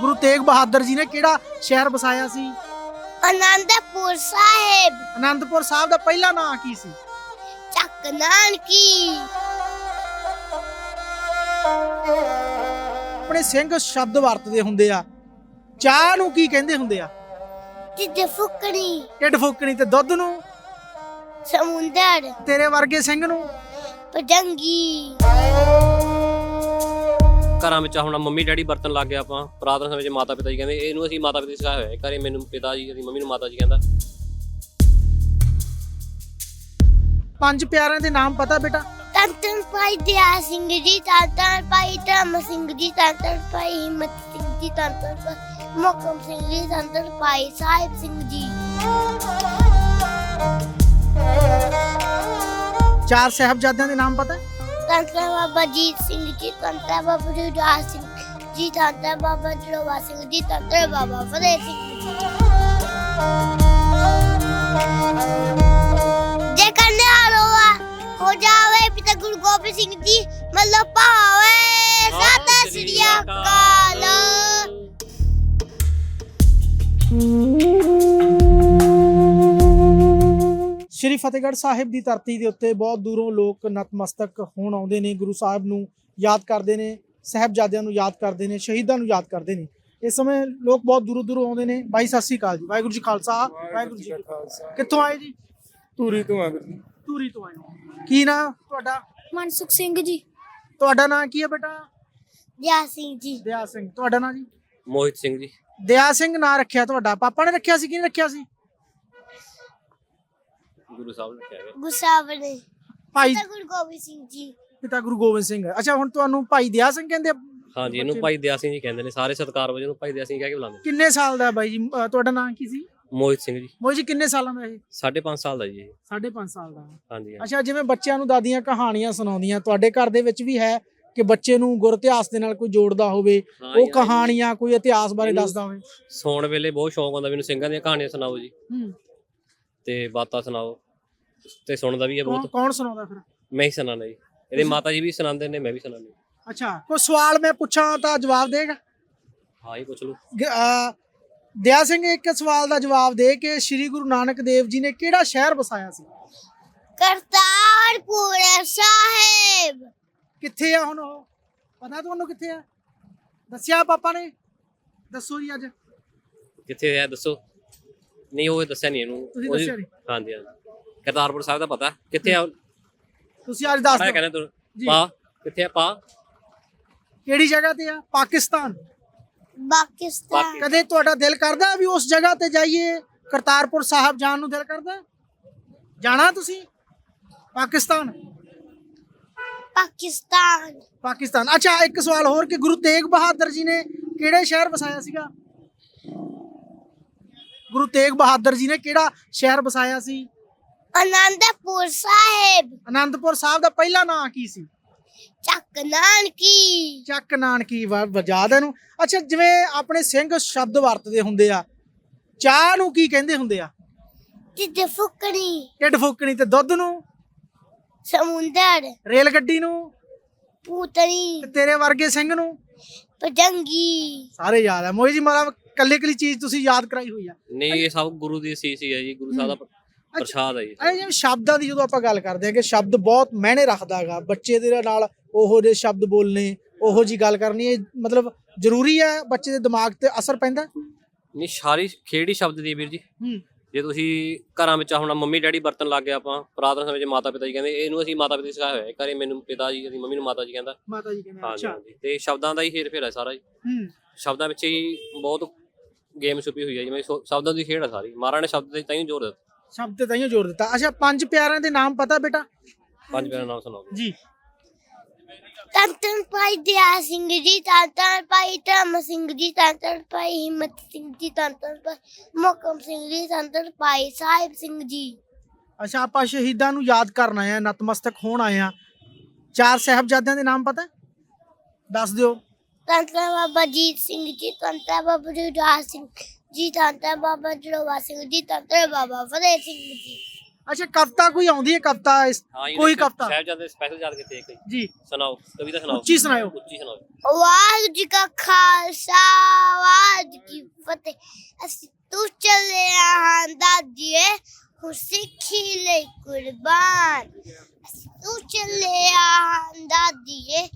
ਗੁਰੂ ਤੇਗ ਬਹਾਦਰ ਜੀ ਨੇ ਕਿਹੜਾ ਸ਼ਹਿਰ ਵਸਾਇਆ ਸੀ? ਅਨੰਦਪੁਰ ਸਾਹਿਬ। ਅਨੰਦਪੁਰ ਸਾਹਿਬ ਦਾ ਪਹਿਲਾ ਨਾਮ ਕੀ ਸੀ? ਚੱਕ ਨਾਨਕੀ। ਆਪਣੇ ਸਿੰਘ ਸ਼ਬਦ ਵਰਤਦੇ ਹੁੰਦੇ ਆ। ਚਾਹ ਨੂੰ ਕੀ ਕਹਿੰਦੇ ਹੁੰਦੇ ਆ? ਜਿੱਦ ਫੁਕਣੀ। ਢਿੱਡ ਫੁੱਕਣੀ ਤੇ ਦੁੱਧ ਨੂੰ? ਸਮੁੰਦਰ। ਤੇਰੇ ਵਰਗੇ ਸਿੰਘ ਨੂੰ? ਪਜੰਗੀ। ਘਰਾਂ ਵਿੱਚ ਹੁਣ ਮੰਮੀ ਡੈਡੀ ਬਰਤਨ ਲੱਗ ਗਏ ਆਪਾਂ ਪੁਰਾਤਨ ਸਮੇਂ 'ਚ ਮਾਤਾ ਪਿਤਾ ਜੀ ਕਹਿੰਦੇ ਇਹਨੂੰ ਅਸੀਂ ਮਾਤਾ ਪਿਤਾ ਜੀ ਸਿਖਾਇਆ ਹੋਇਆ ਹੈ। ਘਰੇ ਮੈਨੂੰ ਪਿਤਾ ਜੀ ਅਸੀਂ ਮੰਮੀ ਨੂੰ ਮਾਤਾ ਜੀ ਕਹਿੰਦਾ। ਪੰਜ ਪਿਆਰਿਆਂ ਦੇ ਨਾਮ ਪਤਾ ਬੇਟਾ? ਤਨ ਤਨ ਭਾਈ ਦਿਆ ਸਿੰਘ ਜੀ ਤਨ ਤਨ ਭਾਈ ਧਰਮ ਸਿੰਘ ਜੀ ਤਨ ਤਨ ਭਾਈ ਹਿੰਮਤ ਸਿੰਘ ਜੀ ਤਨ ਤਨ ਭਾਈ ਮੋਕਮ ਸਿੰਘ ਜੀ ਤਨ ਤਨ ਭਾਈ ਸਾਹਿਬ ਸਿੰਘ ਜੀ। ਚਾਰ ਸਾਹਿਬਜ਼ਾਦਿਆਂ ਦੇ ਨਾਮ ਪਤਾ ਤਨ ਬਾਬਾ ਜੀਤ ਸਿੰਘ ਜੀ ਤਨ ਬਾਬਾ ਜੁੜਾ ਸਿੰਘ ਜੀ ਤਨ ਬਾਬਾ ਜੜਵਾ ਸਿੰਘ ਜੀ ਤਨ ਬਾਬਾ ਫਤਿਹ ਸਿੰਘ ਜੇ। ਕੰਨੇ ਹਾਲੋਆ ਹੋ ਜਾਵੇ ਪਿਤਾ ਗੁਰੂ ਗੋਬਿੰਦ ਸਿੰਘ ਜੀ, ਮੱਲੋ ਪਾਵੇ ਸਤਿ ਸ੍ਰੀ ਅਕਾਲ। ਸ਼੍ਰੀ ਫਤਿਹਗੜ੍ਹ ਸਾਹਿਬ ਦੀ ਧਰਤੀ ਦੇ ਉੱਤੇ ਬਹੁਤ ਦੂਰੋਂ ਲੋਕ ਨਤਮਸਤਕ ਹੋਣ ਆਉਂਦੇ ਨੇ ਗੁਰੂ ਸਾਹਿਬ ਨੂੰ ਯਾਦ ਕਰਦੇ ਨੇ ਸਾਹਿਬਜ਼ਾਦਿਆਂ ਨੂੰ ਯਾਦ ਕਰਦੇ ਨੇ ਸ਼ਹੀਦਾਂ ਨੂੰ ਯਾਦ ਕਰਦੇ ਨੇ। ਇਸ ਸਮੇਂ ਲੋਕ ਬਹੁਤ ਦੂਰੋਂ ਦੂਰੋਂ ਆਉਂਦੇ ਨੇ। ਬਾਈ ਸਤਿ ਸ੍ਰੀ ਅਕਾਲ ਜੀ। ਵਾਹਿਗੁਰੂ ਜੀ ਖਾਲਸਾ। ਵਾਹਿਗੁਰੂ ਜੀ ਕੀ ਫਤਿਹ। ਕਿੱਥੋਂ ਆਏ ਜੀ? ਧੂਰੀ ਤੋਂ ਆ ਵੀਰ ਧੂਰੀ ਤੋਂ ਆਏ ਹੋ। ਕੀ ਨਾਂ ਤੁਹਾਡਾ? ਮਨਸੁਖ ਸਿੰਘ ਜੀ। ਤੁਹਾਡਾ ਨਾਂ ਕੀ ਹੈ ਬੇਟਾ? ਦਿਆ ਸਿੰਘ ਜੀ। ਦਿਆ ਸਿੰਘ। ਤੁਹਾਡਾ ਨਾਂ ਜੀ? ਮੋਹਿਤ ਸਿੰਘ ਜੀ। ਦਿਆ ਸਿੰਘ ਨਾਂ ਰੱਖਿਆ ਤੁਹਾਡਾ। ਪਾਪਾ ਨੇ ਰੱਖਿਆ ਸੀ ਕਿਹਨੇ ਰੱਖਿਆ ਸੀ? ਗੁਰੂ ਸਾਹਿਬ ਨੇ ਕਿਹਾ ਹੈ ਗੁਸਾਵਲੇ ਭਾਈ ਪਿਤਾ ਗੁਰੂ ਗੋਬਿੰਦ ਸਿੰਘ ਜੀ। ਪਿਤਾ ਗੁਰੂ ਗੋਬਿੰਦ ਸਿੰਘ। ਅੱਛਾ ਹੁਣ ਤੁਹਾਨੂੰ ਭਾਈ ਦਿਆ ਸਿੰਘ ਕਹਿੰਦੇ ਆ? ਹਾਂਜੀ ਇਹਨੂੰ ਭਾਈ ਦਿਆ ਸਿੰਘ ਜੀ ਕਹਿੰਦੇ ਨੇ। ਸਾਰੇ ਸਤਿਕਾਰ ਵਜੋਂ ਇਹਨੂੰ ਭਾਈ ਦਿਆ ਸਿੰਘ ਕਹਿ ਕੇ ਬੁਲਾਉਂਦੇ ਕਿੰਨੇ ਸਾਲ ਦਾ ਹੈ ਬਾਈ ਜੀ? ਅਹ ਤੁਹਾਡਾ ਨਾਂ ਕੀ ਸੀ? ਮੋਹਿਤ ਸਿੰਘ ਜੀ। ਮੋਈ ਜੀ ਕਿੰਨੇ ਸਾਲਾਂ ਦਾ ਇਹ? 5.5 ਸਾਲ ਦਾ ਜੀ ਇਹ। 5.5 ਸਾਲ ਦਾ। ਹਾਂਜੀ। ਅੱਛਾ ਜਿਵੇਂ ਬੱਚਿਆਂ ਨੂੰ ਦਾਦੀਆਂ ਕਹਾਣੀਆਂ ਸੁਣਾਉਂਦੀਆਂ ਤੁਹਾਡੇ ਘਰ ਦੇ ਵਿੱਚ ਵੀ ਹੈ ਕਿ ਬੱਚੇ ਨੂੰ ਗੁਰ ਇਤਿਹਾਸ ਦੇ ਨਾਲ ਕੋਈ ਜੋੜਦਾ ਹੋਵੇ? ਉਹ ਕਹਾਣੀਆਂ ਕੋਈ ਇਤਿਹਾਸ ਬਾਰੇ ਇਹਨੂੰ- ਦੱਸਦਾ ਹੋਵੇ? ਸੌਣ ਵੇਲੇ ਬਹੁਤ ਸ਼ੌਂਕ ਹੁੰਦਾ ਮੈਨੂੰ ਸਿੰਘਾਂ ਦੀਆਂ ਕਹਾਣੀਆਂ ਸੁਣਾਓ ਜੀ। ਹੂੰ। ਤੇ ਬਾਤਾਂ ਸੁਣਾਓ। ਤੇ ਸੁਣਦਾ ਵੀ ਹੈ ਕੌਣ ਬਹੁਤ। ਕੌਣ ਸੁਣਾਉਂਦਾ ਫਿਰ? ਮੈਂ ਹੀ ਸੁਣਾਉਂਦਾ ਜੀ। ਇਹਦੇ ਮਾਤਾ ਜੀ ਵੀ ਸੁਣਾਉਂਦੇ ਨੇ ਮੈਂ ਵੀ ਸੁਣਾਉਂਦਾ ਅੱਛਾ ਕੋਈ ਸਵਾਲ ਮੈਂ ਪੁੱਛਾਂ ਤਾਂ ਜਵਾਬ ਦੇਗਾ? ਹਾਂ ਜੀ ਪੁੱਛ ਲਓ। ਗ- ਅਹ ਸਿੰਘ ਇੱਕ ਸਵਾਲ ਦਾ ਜਵਾਬ ਦੇ ਕਿ ਸ੍ਰੀ ਗੁਰੂ ਨਾਨਕ ਦੇਵ ਜੀ ਨੇ ਕਿਹੜਾ ਸ਼ਹਿਰ ਵਸਾਇਆ ਸੀ? ਕਰਤਾਰਪੁਰ ਸਾਹਿਬ। ਕਿੱਥੇ ਆ ਹੁਣ ਉਹ? ਪਤਾ ਤੁਹਾਨੂੰ ਕਿੱਥੇ ਆ? ਦੱਸਿਆ ਪਾਪਾ ਨੇ? ਦੱਸੋ ਜੀ ਅੱਜ। ਕਿੱਥੇ ਹੈ ਦੱਸੋ। ਨਹੀਂ ਉਹ ਦੱਸਿਆ ਨਹੀਂ ਇਹਨੂੰ। ਤੁਸੀਂ ਉਹਦੀ- ਦੱਸਿਆ ਨਹੀਂ? ਹਾਂਜੀ ਹਾਂਜੀ। ਕਰਤਾਰਪੁਰ ਸਾਹਿਬ ਦਾ ਪਤਾ। ਕਿੱਥੇ ਆ ਤੁਸੀਂ ਅੱਜ ਦੱਸ ਮੈਂ ਦਿਓ। ਕਹਿੰਦਾ ਤੂੰ ਜੀ। ਪਾ। ਕਿੱਥੇ ਆ? ਪਾ। ਕਿਹੜੀ ਜਗ੍ਹਾ ਤੇ ਆ? ਪਾਕਿਸਤਾਨ। ਪਾਕਿਸਤਾਨ। ਕਦੇ ਤੁਹਾਡਾ ਦਿਲ ਕਰਦਾ ਵੀ ਉਸ ਜਗ੍ਹਾ ਤੇ ਜਾਈਏ? ਕਰਤਾਰਪੁਰ ਸਾਹਿਬ ਜਾਣ ਨੂੰ ਦਿਲ ਕਰਦਾ? ਜਾਣਾ ਤੁਸੀਂ? ਪਾਕਿਸਤਾਨ। ਪਾਕਿਸਤਾਨ। ਪਾਕਿਸਤਾਨ। ਅੱਛਾ ਇੱਕ ਸਵਾਲ ਹੋਰ ਕਿ ਗੁਰੂ ਤੇਗ ਬਹਾਦਰ ਜੀ ਨੇ ਕਿਹੜੇ ਸ਼ਹਿਰ ਵਸਾਇਆ ਸੀਗਾ? ਗੁਰੂ ਤੇਗ ਬਹਾਦਰ ਜੀ ਨੇ ਕਿਹੜਾ ਸ਼ਹਿਰ ਵਸਾਇਆ ਸੀ? ਅਨੰਦਪੁਰ ਸਾਹਿਬ। ਆਨੰਦਪੁਰ ਸਾਹਿਬ ਦਾ ਪਹਿਲਾ ਨਾਮ ਕੀ ਸੀ? ਚੱਕ ਨਾਨਕੀ। ਚੱਕ ਨਾਨਕੀ ਵਜਾਦ ਇਹਨੂੰ। ਅੱਛਾ ਜਿਵੇਂ ਆਪਣੇ ਸਿੰਘ ਸ਼ਬਦ ਵਰਤਦੇ ਹੁੰਦੇ ਆ ਚਾਹ ਨੂੰ ਕੀ ਕਹਿੰਦੇ ਹੁੰਦੇ ਆ? ਜਿੱਦ ਫੁਕਣੀ। ਢਿੱਡ ਫੁੱਕਣੀ ਤੇ ਦੁੱਧ ਨੂੰ? ਸਮੁੰਦਰ। ਰੇਲ ਗੱਡੀ ਨੂੰ? ਪੂਤਨੀ। ਤੇ ਤੇਰੇ ਵਰਗੇ ਸਿੰਘ ਨੂੰ? ਪਜੰਗੀ। ਸਾਰੇ ਯਾਦ ਆ। ਮੋਈ ਜੀ ਮਾਰਾ ਕੱਲੇ ਕੱਲੀ ਚੀਜ਼ ਤੁਸੀਂ ਯਾਦ ਕਰਾਈ ਹੋਈ ਆ। ਨਹੀਂ ਇਹ ਸਭ ਗੁਰੂ ਦੀ ਸੀਸ ਹੀ ਹੈ ਜੀ। ਗੁਰੂ ਸਾਹਿਬ ਦਾ ਪ੍ਰਸ਼ਾਦ ਹੈ ਜੀ ਇਹ ਜਿਵੇਂ ਸ਼ਬਦਾਂ ਦੀ ਜਦੋਂ ਆਪਾਂ ਗੱਲ ਕਰਦੇ ਹਾਂ ਕਿ ਸ਼ਬਦ ਬਹੁਤ ਮਾਇਨੇ ਰੱਖਦਾ ਹੈਗਾ ਬੱਚੇ ਦੇ ਨਾਲ ਉਹੋ ਜਿਹੇ ਸ਼ਬਦ ਬੋਲਨੇ ਉਹੋ ਜੀ ਗੱਲ ਕਰਨੀ ਇਹ ਮਤਲਬ ਜ਼ਰੂਰੀ ਹੈ ਬੱਚੇ ਦੇ ਦਿਮਾਗ ਤੇ ਅਸਰ ਪੈਂਦਾ? ਨਹੀਂ ਸਾਰੀ ਖੇੜੀ ਸ਼ਬਦ ਦੀ ਵੀਰ ਜੀ। ਹੂੰ। ਜੇ ਤੁਸੀਂ ਘਰਾਂ ਵਿੱਚ ਹੁਣ ਮੰਮੀ ਡੈਡੀ ਬਰਤਨ ਲੱਗ ਗਏ ਆਪਾਂ ਪੁਰਾਤਨ ਸਮੇਂ 'ਚ ਮਾਤਾ ਪਿਤਾ ਜੀ ਕਹਿੰਦੇ ਇਹਨੂੰ ਅਸੀਂ ਮਾਤਾ ਪਿਤਾ ਸਿਖਾਇਆ ਹੋਇਆ। ਘਰੇ ਮੈਨੂੰ ਪਿਤਾ ਜੀ ਅਸੀਂ ਮੰਮੀ ਨੂੰ ਮਾਤਾ ਜੀ ਕਹਿੰਦਾ। ਮਾਤਾ ਜੀ ਕਹਿੰਦੇ ਹਾਂਜੀ ਅੱਛਾ। ਹਾਂਜੀ। ਤੇ ਸ਼ਬਦਾਂ ਦਾ ਹੀ ਹੇਰ ਫੇਰ ਹੈ ਸਾਰਾ ਜੀ। ਹੂੰ। ਸ਼ਬਦਾਂ ਵਿੱਚ ਹੀ ਬਹੁਤ ਗੇਮ ਛੁਪੀ ਹੋਈ ਹੈ ਜਿਵੇਂ ਸ਼ਬਦਾਂ ਦੀ ਖੇਡ ਹੈ ਸਾਰੀ। ਮਹਾਰਾਜ ਨੇ ਸ਼ਬਦ ਤੇ ਤਾਂ ਹੀ ਜ਼ੋਰ ਦਿੱਤਾ। ਸ਼ਬਦ ਤੇ ਤਾਈਓ ਜੋੜ ਦਿੱਤਾ। ਅੱਛਾ ਪੰਜ ਪਿਆਰਿਆਂ ਦੇ ਨਾਮ ਪਤਾ ਬੇਟਾ? ਪੰਜ ਪਿਆਰਿਆਂ ਦਾ ਨਾਮ ਸੁਣਾਓ। ਜੀ। ਤਨ ਭਾਈ ਦਿਆ ਸਿੰਘ ਜੀ ਤਨ ਤਨ ਭਾਈ ਧਰਮ ਸਿੰਘ ਜੀ ਤਨ ਭਾਈ ਹਿੰਮਤ ਸਿੰਘ ਜੀ ਤਨ ਭਾਈ ਮੋਕਮ ਸਿੰਘ ਜੀ ਤਨ ਭਾਈ ਸਾਹਿਬ ਸਿੰਘ ਜੀ। ਅੱਛਾ ਆਪਾਂ ਸ਼ਹੀਦਾਂ ਨੂੰ ਯਾਦ ਕਰਨ ਆਏ ਆ ਨਤਮਸਤਕ ਹੋਣ ਆਏ ਆ ਚਾਰ ਸਾਹਿਬਜ਼ਾਦਿਆਂ ਦੇ ਨਾਮ ਪਤਾ? ਦੱਸ ਦਿਓ। ਤਨ ਬਾਬਾ ਜੀਤ ਸਿੰਘ ਜੀ ਤਨ ਬਾਬਾ ਜੁੜਾ ਸਿੰਘ ਜੀ ਤਨ ਬਾਬਾ ਜੜਵਾ ਸਿੰਘ ਜੀ ਤਨ ਬਾਬਾ ਫਤਿਹ ਸਿੰਘ ਜੀ। ਅੱਛਾ ਕਵਿਤਾ ਕੋਈ ਆਉਂਦੀ ਹੈ ਕਵਿਤਾ ਇਸ- ਕੋਈ ਕਵਿਤਾ? ਸਾਹਿਬਜ਼ਾਦੇ ਸਪੈਸ਼ਲ ਯਾਦ ਕੀਤੇ ਇੱਕ ਜੀ। ਸੁਣਾਓ ਕਵਿਤਾ ਸੁਣਾਓ। ਉੱਚੀ ਸੁਣਾਓ। ਉੱਚੀ ਸੁਣਾਓ। ਵਾਹਿਗੁਰੂ ਜੀ ਕਾ ਖਾਲਸਾ ਫਤਿਹ। ਅਸੀਂ ਤੂੰ ਚੱਲਿਆ ਹਾਂ ਦਾਦੀਏ ਹੁਣ ਸਿੱਖੀ ਲਈ ਕੁਰਬਾਨ। ਅਸੀਂ ਤੂੰ ਚੱਲਿਆ ਹਾਂ ਦਾਦੀਏ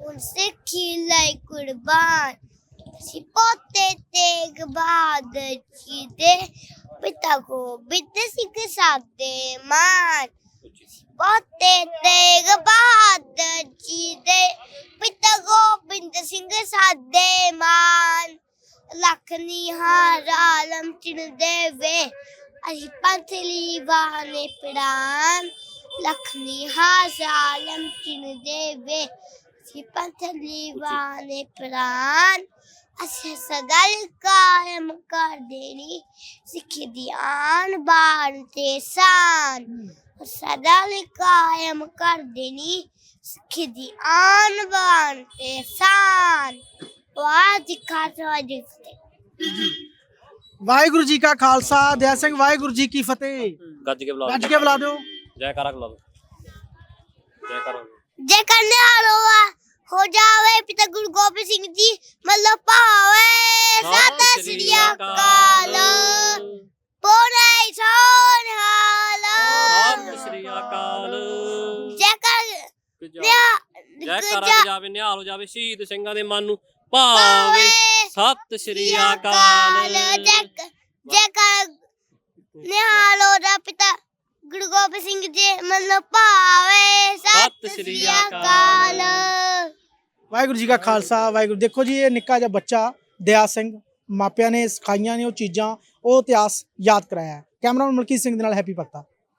ਹੁਣ ਸਿੱਖੀ ਲਈ ਕੁਰਬਾਨ। ਅਸੀਂ ਪੋਤੇ ਤੇਗ ਬਹਾਦਰ ਜੀ ਦੇ ਪਿਤਾ ਗੋਬਿੰਦ ਸਿੰਘ ਸਾਦੇ ਮਾਨ ਪੋਤੇ ਤੇਗ ਬਹਾਦਰ ਜੀ ਦੇ ਪਿਤਾ ਗੋਬਿੰਦ ਸਿੰਘ ਸਾਦੇ ਮਾਨ ਲੱਖ ਨਿਹਾਰ ਆਲਮ ਚਿਣ ਦੇਵੇ ਅਸੀਂ ਪੰਥ ਲਈ ਬਾਣੇ ਪ੍ਰਾਨ ਲੱਖ ਨਿਹਾਰ ਆਲਮ ਚਿਣ ਦੇਵੇ ਅਸੀਂ ਪੰਥ ਲਈ ਬਾਣੇ ਪ੍ਰਾਨ ਅਸੀਂ ਸਦਾ ਲਈ ਕਾਇਮ ਕਰ ਦੇਣੀ ਸਿੱਖ ਦੀ ਆਨ ਬਾਣ ਤੇ ਸਾਨ ਸਦਾ ਲਈ ਕਾਇਮ ਕਰ ਦੇਣੀ ਸਿੱਖ ਦੀ ਆਨ ਬਾਣ ਤੇ ਸਾਨ ਵਾਹ ਜੀ ਖਾਲਸਾ ਜੀ ਕੀ ਫਤਿਹ। ਵਾਹਿਗੁਰੂ ਜੀ ਕਾ ਖਾਲਸਾ ਦਇਆ ਸਿੰਘ ਵਾਹਿਗੁਰੂ ਜੀ ਕੀ ਫਤਿਹ। ਗੱਜ ਕੇ ਬੁਲਾ ਗੱਜ ਕੇ ਬੁਲਾ ਦਿਓ। ਜੈਕਾਰਾ ਬੁਲਾ ਦਿਓ। ਜੈਕਾਰਾ ਜੇ ਕਰਨੇ ਵਾਲੋਂ ਹੋ ਜਾਵੇ ਪਿਤਾ ਗੁਰੂ ਗੋਬਿੰਦ ਸਿੰਘ ਜੀ ਮੱਲੋ ਪਾਵੇ ਸਤਿ ਸ੍ਰੀ ਅਕਾਲ। ਬੋਲੇ ਸੋਨ ਹਾਲ। ਸਤਿ ਸ੍ਰੀ ਅਕਾਲ। ਜੈਕਾਰਾ ਨਿਹਾਲ ਹੋ ਜਾਵੇ ਸ਼ਹੀਦ ਸਿੰਘਾਂ ਦੇ ਮਨ ਨੂੰ ਭਾਵੇ ਸਤਿ ਸ੍ਰੀ ਅਕਾਲ। ਜੇ ਕਰ ਨਿਹਾਲੋ ਦਾ ਪਿਤਾ ਗੁਰੂ ਗੋਬਿੰਦ ਸਿੰਘ ਜੀ ਮੱਲੋ ਪਾਵੇ ਸਤਿ ਸ੍ਰੀ ਅਕਾਲ। ਵਾਹਿਗੁਰੂ ਜੀ ਕਾ ਖਾਲਸਾ, ਵਾਹਿਗੁਰੂ, ਦੇਖੋ ਜੀ, ਇਹ ਨਿੱਕਾ ਜਿਹਾ ਬੱਚਾ, ਦਇਆ ਸਿੰਘ, ਮਾਪਿਆਂ ਨੇ ਸਿਖਾਈਆਂ ਨੇ ਉਹ ਚੀਜ਼ਾਂ, ਉਹ ਇਤਿਹਾਸ ਯਾਦ ਕਰਾਇਆ। ਹੈ ਕੈਮਰਾਮੈਨ ਮਲਕੀਤ ਸਿੰਘ ਦੇ ਨਾਲ ਹੈਪੀ ਪੱਤਾ